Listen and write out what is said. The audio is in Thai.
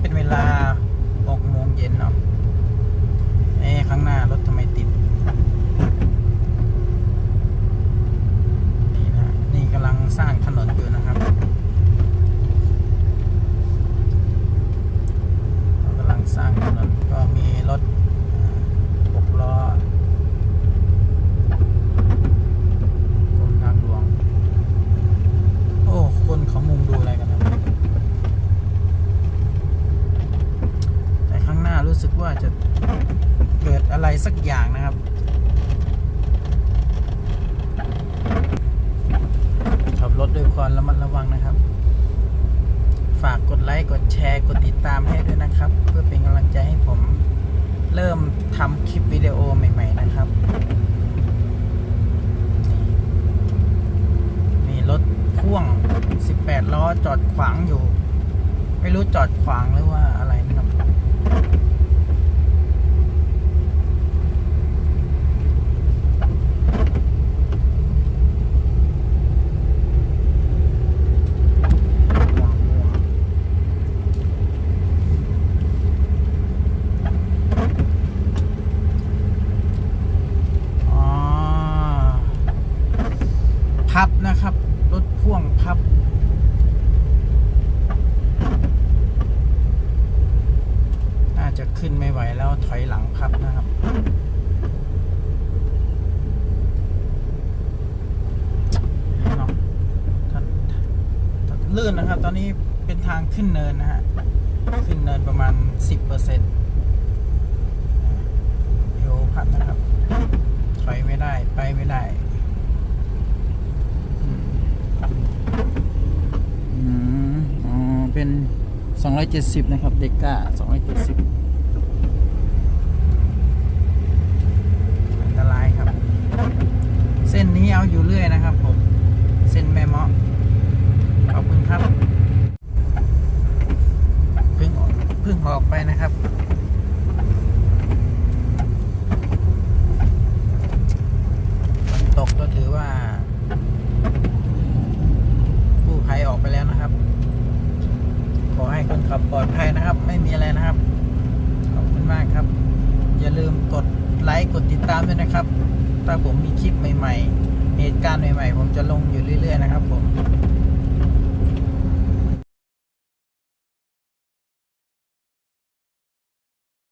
เป็นเวลา6โมงเย็นเนาะเอ้ข้างหน้ารถทำไมติด นี่นะ นี่กำลังสร้างถนนอยู่นะครับกำลังสร้างถนนก็มีรถ กว่าจะเกิดอะไรสักอย่างนะครับ ขับรถด้วยความระมัดระวังนะครับ ฝากกดไลค์ กดแชร์ กดติดตามให้ด้วยนะครับ เพื่อเป็นกำลังใจให้ผมเริ่มทำคลิปวิดีโอใหม่ ๆ นะครับ มีรถพ่วง 18 ล้อจอดขวางอยู่ ไม่รู้จอดขวางหรือว่าอะไรนะครับ อ๋อ พับนะครับ รถพ่วงพับ น่าจะขึ้นไม่ไหวแล้วถอยหลังพับนะครับเลื่นนะครับ ตอนนี้เป็นทางขึ้นเนินนะฮะ ขึ้นเนินประมาณ 10%เปอร์เซ็นต์โยพับนะครับ ถอยไม่ได้ ไปไม่ได้ อืมอ๋อ เป็น 270 นะครับ เด็กก้า 270อันตรายครับเส้นนี้เอาอยู่เรื่อยนะครับผม เส้นแม่เมาะขอบคุณครับ เพิ่งออกเพิ่งออกไปนะครับ ฝนตกก็ถือว่า ผู้ภัยออกไปแล้วนะครับ ขอให้คนขับปลอดภัยนะครับ ไม่มีอะไรนะครับ ขอบคุณมากครับ อย่าลืมกดไลค์กดติดตามด้วยนะครับ ถ้าผมมีคลิปใหม่ ๆ เหตุการณ์ใหม่ ๆ ผมจะลงอยู่เรื่อย ๆ นะครับผม